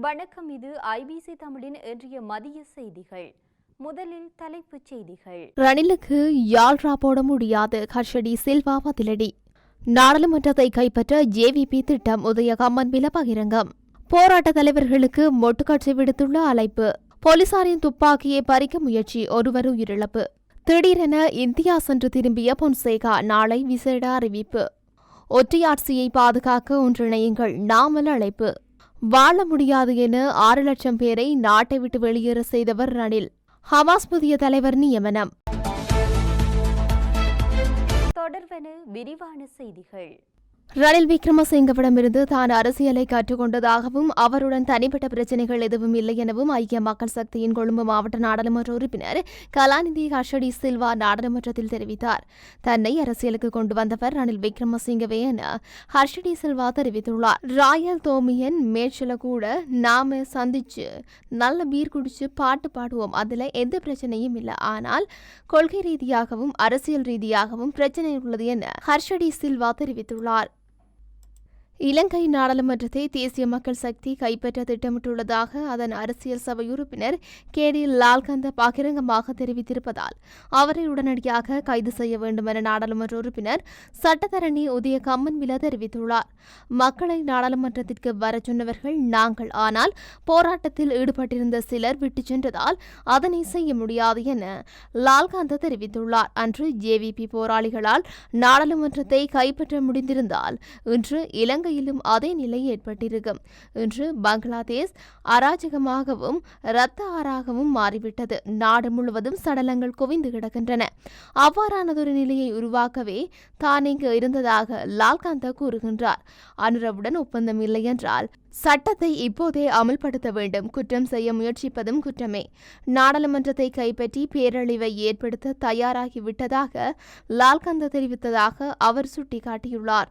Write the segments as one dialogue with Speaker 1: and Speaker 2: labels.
Speaker 1: வணக்கம் இது ஐபிசி தமிழின் இன்றைய மதிய செய்திகள். முதலில் தலைப்புச் செய்திகள்.
Speaker 2: ரணிலுக்கு யாழ்ரா போட முடியாது ஹர்ஷடி சில்வா பதிலடி. நாடாளுமன்றத்தை கைப்பற்ற ஜேவிபி திட்டம் உதயகாமன் வில பகிரங்கம் போராட்ட தலைவர்களுக்கு மொட்டுக்கட்சி விடுத்துள்ள அழைப்பு. போலீசாரின் துப்பாக்கியை பறிக்க முயற்சி ஒருவர் உயிரிழப்பு. திடீரென இந்தியா சென்று திரும்பிய பொன்சேகா நாளை விசேட அறிவிப்பு. ஒற்றையாட்சியை பாதுகாக்க ஒன்றிணையுங்கள் நாமல் அழைப்பு. வாழ முடியாது என ஆறு லட்சம் பேரை நாட்டை விட்டு வெளியேற செய்தவர் ரணில். ஹமாஸ் புதிய தலைவர் நியமனம்.
Speaker 1: தொடர்வன விரிவான செய்திகள்.
Speaker 2: ரணில் விக்ரமசிங்கவிடமிருந்து தான் அரசியலை கற்றுக்கொண்டதாகவும் அவருடன் தனிப்பட்ட பிரச்சினைகள் எதுவும் இல்லை எனவும் ஐக்கிய மக்கள் சக்தியின் கொழும்பு மாவட்ட நாடாளுமன்ற உறுப்பினர் கலாநிதி ஹர்ஷடி சில்வா நாடாளுமன்றத்தில் தெரிவித்தார். தன்னை அரசியலுக்கு கொண்டு வந்தவர் ரணில் விக்ரமசிங்கவே என ஹர்ஷடி சில்வா தெரிவித்துள்ளார். ராயல் தோமியன் மேட்ச்ல கூட நாம சந்திச்சு நல்ல பீர் குடிச்சு பாட்டு பாடுவோம். அதுல எந்த பிரச்சனையும் இல்லை. ஆனால் கொள்கை ரீதியாகவும் அரசியல் ரீதியாகவும் பிரச்சனை உள்ளது என ஹர்ஷடி சில்வா தெரிவித்துள்ளார். இலங்கை நாடாளுமன்றத்தை தேசிய மக்கள் சக்தி கைப்பற்ற திட்டமிட்டுள்ளதாக அதன் அரசியல் சபை உறுப்பினர் கே டி லால்கந்த பகிரங்கமாக தெரிவித்திருப்பதால் அவரை உடனடியாக கைது செய்ய வேண்டும் என நாடாளுமன்ற உறுப்பினர் சட்டத்தரணி உதய கம்மன்வில தெரிவித்துள்ளார். மக்களை நாடாளுமன்றத்திற்கு வர சொன்னவர்கள் நாங்கள். ஆனால் போராட்டத்தில் ஈடுபட்டிருந்த சிலர் விட்டுச் சென்றதால் அதனை செய்ய முடியாது என லால்காந்த தெரிவித்துள்ளார். அன்று ஜேவிபி போராளிகளால் நாடாளுமன்றத்தை கைப்பற்ற முடிந்திருந்தால் இன்று இலங்கை இலங்கையிலும் அதே நிலை ஏற்பட்டிருக்கும் இன்று பங்களாதேஷ் அராஜகமாகவும் இரத்த ஆறாகவும் மாறிவிட்டது. நாடு முழுவதும் சடலங்கள் குவிந்து கிடக்கின்றன. அவ்வாறானதொரு நிலையை உருவாக்கவே தான் இங்கு இருந்ததாக லால்காந்தா கூறுகின்றார். அனுரவுடன் ஒப்பந்தம் இல்லை என்றால் சட்டத்தை இப்போதே அமல்படுத்த வேண்டும். குற்றம் செய்ய முயற்சிப்பதும் குற்றமே. நாடாளுமன்றத்தை கைப்பற்றி பேரழிவை ஏற்படுத்த தயாராகிவிட்டதாக லால்கந்த தெரிவித்ததாக அவர் சுட்டிக்காட்டியுள்ளார்.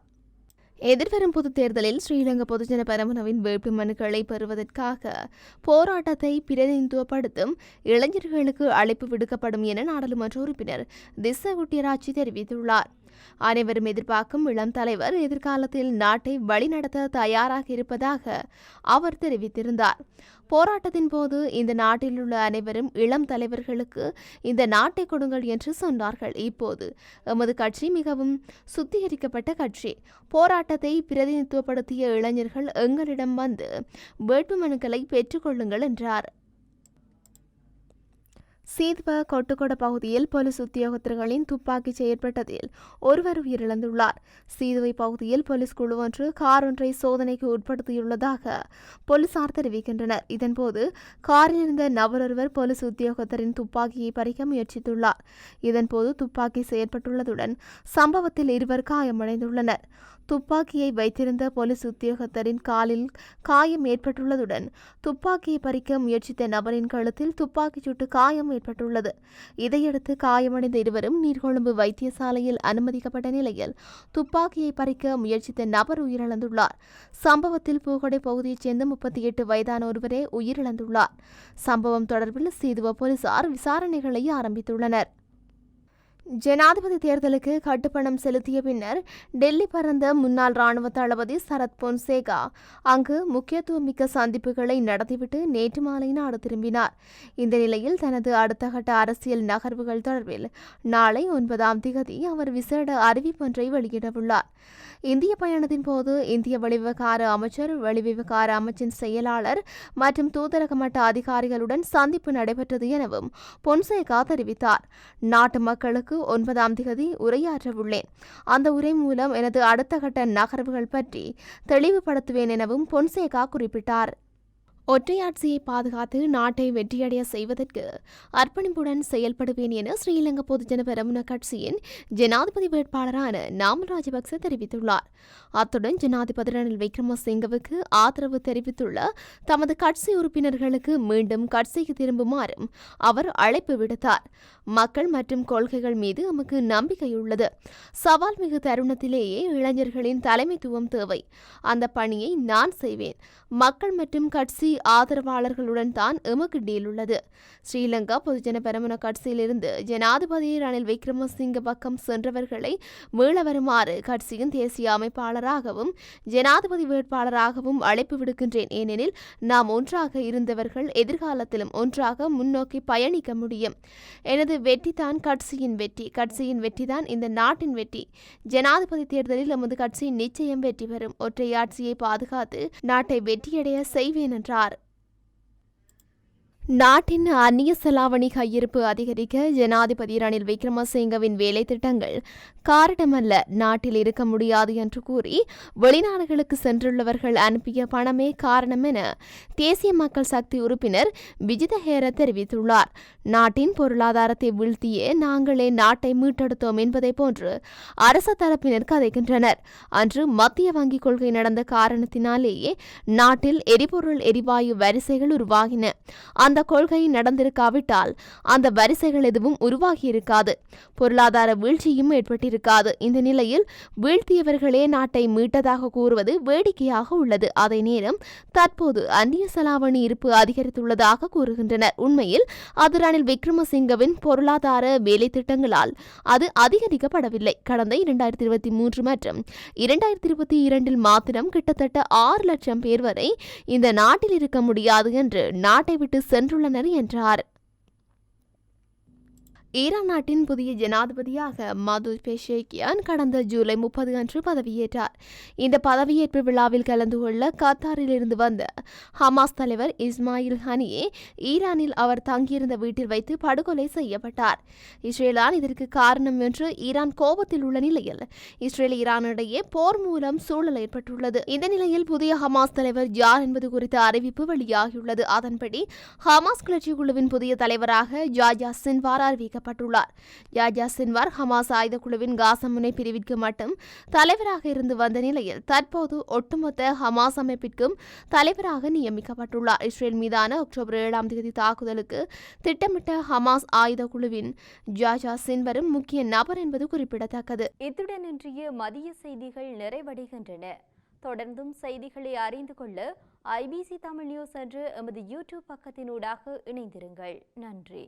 Speaker 2: எதிர்வரும் பொதுத் தேர்தலில் ஸ்ரீலங்கா பொதுஜன பெரமுனவின் வேட்பு மனுக்களை பெறுவதற்காக போராட்டத்தை பிரதிநிதித்துவப்படுத்தும் இளைஞர்களுக்கு அழைப்பு விடுக்கப்படும் என நாடாளுமன்ற உறுப்பினர் திச குட்டியராட்சி தெரிவித்துள்ளார். அனைவரும் எதிர்பார்க்கும் இளம் தலைவர் எதிர்காலத்தில் நாட்டை வழிநடத்த தயாராக இருப்பதாக அவர் தெரிவித்திருந்தார். போராட்டத்தின் போது இந்த நாட்டில் உள்ள அனைவரும் இளம் தலைவர்களுக்கு இந்த நாட்டை கொடுங்கள் என்று சொன்னார்கள். இப்போது எமது கட்சி மிகவும் சுத்திகரிக்கப்பட்ட கட்சி. போராட்டத்தை பிரதிநிதித்துவப்படுத்திய இளைஞர்கள் எங்களிடம் வந்து வேட்புமனுக்களை பெற்றுக்கொள்ளுங்கள் என்றார். சீத்வ கொட்டுக்கொட பகுதியில் போலீஸ் உத்தியோகத்தர்களின் துப்பாக்கி செயற்பட்டதில் ஒருவர் உயிரிழந்துள்ளார். சீதுவை பகுதியில் போலீஸ் குழு ஒன்று கார் ஒன்றை சோதனைக்கு உட்படுத்தியுள்ளதாக போலீசார் தெரிவிக்கின்றனர். இதன்போது காரில் இருந்த நபரொருவர் போலீஸ் உத்தியோகத்தரின் துப்பாக்கியை பறிக்க முயற்சித்துள்ளார். இதன்போது துப்பாக்கி செயற்பட்டுள்ளதுடன் சம்பவத்தில் இருவர் காயமடைந்துள்ளனர். துப்பாக்கியை வைத்திருந்த போலீஸ் உத்தியோகத்தரின் காலில் காயம் ஏற்பட்டுள்ளதுடன் துப்பாக்கியை பறிக்க முயற்சித்த நபரின் கழுத்தில் துப்பாக்கிச் சூட்டு காயம் ஏற்பட்டுள்ளது. இதையடுத்து காயமடைந்த இருவரும் நீர்கொழும்பு வைத்தியசாலையில் அனுமதிக்கப்பட்ட நிலையில் துப்பாக்கியை பறிக்க முயற்சித்த நபர் உயிரிழந்துள்ளார். சம்பவத்தில் பூகொடை பகுதியைச் சேர்ந்த முப்பத்தி எட்டு வயதான ஒருவரே உயிரிழந்துள்ளார். சம்பவம் தொடர்பில் சீதுவ போலீசார் விசாரணைகளை ஆரம்பித்துள்ளனர். ஜனாதிபதி தேர்தலுக்கு கட்டுப்பணம் செலுத்திய பின்னர் டெல்லி பறந்த முன்னாள் ராணுவ தளபதி சரத் பொன்சேகா அங்கு முக்கியத்துவமிக்க சந்திப்புகளை நடத்திவிட்டு நேற்று மாலை நாடு திரும்பினார். இந்த நிலையில் தனது அடுத்த கட்ட அரசியல் நகர்வுகள் தொடர்பில் நாளை ஒன்பதாம் திகதி அவர் விசேட அறிவிப்பொன்றை வெளியிடவுள்ளார். இந்திய பயணத்தின் போது இந்திய வெளிவிவகார அமைச்சர் வெளிவிவகார அமைச்சின் செயலாளர் மற்றும் தூதரக மட்ட அதிகாரிகளுடன் சந்திப்பு நடைபெற்றது எனவும் பொன்சேகா தெரிவித்தார். நாட்டு மக்களுக்கு ஒன்பதாம் தேதி உரையாற்றவுள்ளேன். அந்த உரை மூலம் எனது அடுத்த கட்ட நகர்வுகள் பற்றி தெளிவுபடுத்துவேன் எனவும் பொன்சேகா குறிப்பிட்டார். ஒற்றையாட்சியை பாதுகாத்து நாட்டை வெற்றியடைய செய்வதற்கு அர்ப்பணிப்புடன் செயல்படுவேன் என ஸ்ரீலங்கா பொதுஜன பெரமுன கட்சியின் ஜனாதிபதி வேட்பாளரான நாமல் ராஜபக்ச தெரிவித்துள்ளார். அத்துடன் ஜனாதிபதி ரணில் விக்ரமசிங்கவுக்கு ஆதரவு தெரிவித்துள்ள தமது கட்சி உறுப்பினர்களுக்கு மீண்டும் கட்சிக்கு திரும்புமாறும் அவர் அழைப்பு விடுத்தார். மக்கள் மற்றும் கொள்கைகள் மீது நமக்கு நம்பிக்கையுள்ளது சவால் மிகு தருணத்திலேயே இளைஞர்களின் தலைமைத்துவம் தேவை. அந்த பணியை நான் செய்வேன். மக்கள் மற்றும் கட்சி ஆதரவாளர்களுடன் தான் எமக்கு டீல் உள்ளது. ஸ்ரீலங்கா பொதுஜன பெரமுன கட்சியிலிருந்து ஜனாதிபதி ரணில் விக்ரமசிங்க பக்கம் சென்றவர்களை மீள வருமாறு கட்சியின் தேசிய அமைப்பாளராகவும் ஜனாதிபதி வேட்பாளராகவும் அழைப்பு விடுக்கின்றேன். ஏனெனில் நாம் ஒன்றாக இருந்தவர்கள் எதிர்காலத்திலும் ஒன்றாக முன்னோக்கி பயணிக்க முடியும். எனது வெற்றிதான் கட்சியின் வெற்றி. கட்சியின் வெற்றிதான் இந்த நாட்டின் வெற்றி. ஜனாதிபதி தேர்தலில் எமது கட்சி நிச்சயம் வெற்றி பெறும். ஒற்றையாட்சியை பாதுகாத்து நாட்டை வெற்றியடைய செய்வேன் என்றார். நாட்டின் அந்நிய செலாவணி கையிருப்பு அதிகரிக்க ஜனாதிபதி ரணில் விக்ரமசிங்கவின் வேலை திட்டங்கள் காரணமல்ல. நாட்டில் இருக்க முடியாது என்று கூறி வெளிநாடுகளுக்கு சென்றுள்ளவர்கள் அனுப்பிய பணமே காரணம் என தேசிய மக்கள் சக்தி உறுப்பினர் விஜித ஹேர தெரிவித்துள்ளார். நாட்டின் பொருளாதாரத்தை வீழ்த்தியே நாங்களே நாட்டை மீட்டெடுத்தோம் என்பதை போன்று அரச தரப்பினர் கதைக்கின்றனர். அன்று மத்திய வங்கிக் கொள்கை நடந்த காரணத்தினாலேயே நாட்டில் எரிபொருள் எரிவாயு வரிசைகள் உருவாகின. அந்த கொள்கை நடந்திருக்காவிட்டால் அந்த வரிசைகள் எதுவும் உருவாகியிருக்காது. பொருளாதார வீழ்ச்சியும் ஏற்பட்டிருக்காது. இந்த நிலையில் வீழ்த்தியவர்களே நாட்டை மீட்டதாக கூறுவது வேடிக்கையாக உள்ளது. அதே நேரம் தற்போது அந்நிய செலாவணி இருப்பு அதிகரித்துள்ளதாக கூறுகின்றனர். உண்மையில் அது ரணில் விக்ரமசிங்கவின் பொருளாதார வேலை திட்டங்களால் அது அதிகரிக்கப்படவில்லை. கடந்த இரண்டாயிரத்தி இருபத்தி மூன்று மற்றும் இரண்டாயிரத்தி இருபத்தி இரண்டில் மாத்திரம் கிட்டத்தட்ட ஆறு லட்சம் பேர் வரை இந்த நாட்டில் இருக்க முடியாது என்று நாட்டை விட்டு சென்றுள்ளனர் என்றார். ஈரான் நாட்டின் புதிய ஜனாதிபதியாக மதுத் பெஷேக்கியான் கடந்த ஜூலை முப்பது அன்று பதவியேற்றார். இந்த பதவியேற்பு விழாவில் கலந்து கொள்ள கத்தாரில் இருந்து வந்த ஹமாஸ் தலைவர் இஸ்மாயில் ஹனியே ஈரானில் அவர் தங்கியிருந்த வீட்டில் வைத்து படுகொலை செய்யப்பட்டார். இஸ்ரேலான் இதற்கு காரணம் என்று ஈரான் கோபத்தில் உள்ள நிலையில் இஸ்ரேல் ஈரான் இடையே போர் மூலம் சூழல் ஏற்பட்டுள்ளது. இந்த நிலையில் புதிய ஹமாஸ் தலைவர் யார் என்பது குறித்த அறிவிப்பு வெளியாகியுள்ளது. அதன்படி ஹமாஸ் கிளர்ச்சி குழுவின் புதிய தலைவராக ஜாஜா சின்வார் நியமிக்கப்பட்டுள்ளார் யாஜா சின்வார் ஹமாஸ் ஆயுத குழுவின் காசமுனை பிரிவிற்கு மட்டும் தலைவராக இருந்து வந்த நிலையில் தற்போது ஒட்டுமொத்த ஹமாஸ் அமைப்பிற்கும் தலைவராக நியமிக்கப்பட்டுள்ளார். இஸ்ரேல் மீதான அக்டோபர் ஏழாம் தேதி தாக்குதலுக்கு திட்டமிட்ட ஹமாஸ் ஆயுத குழுவின் ஜாஜா சின்வரும் முக்கிய நபர் என்பது குறிப்பிடத்தக்கது.
Speaker 1: இத்துடன் இன்றைய மதிய செய்திகள் நிறைவடைகின்றன. தொடர்ந்தும் செய்திகளை அறிந்து கொள்ள ஐபிசி தமிழ் நியூஸ் என்று எமது யூடியூப் பக்கத்தினூடாக இணைந்திருங்கள். நன்றி.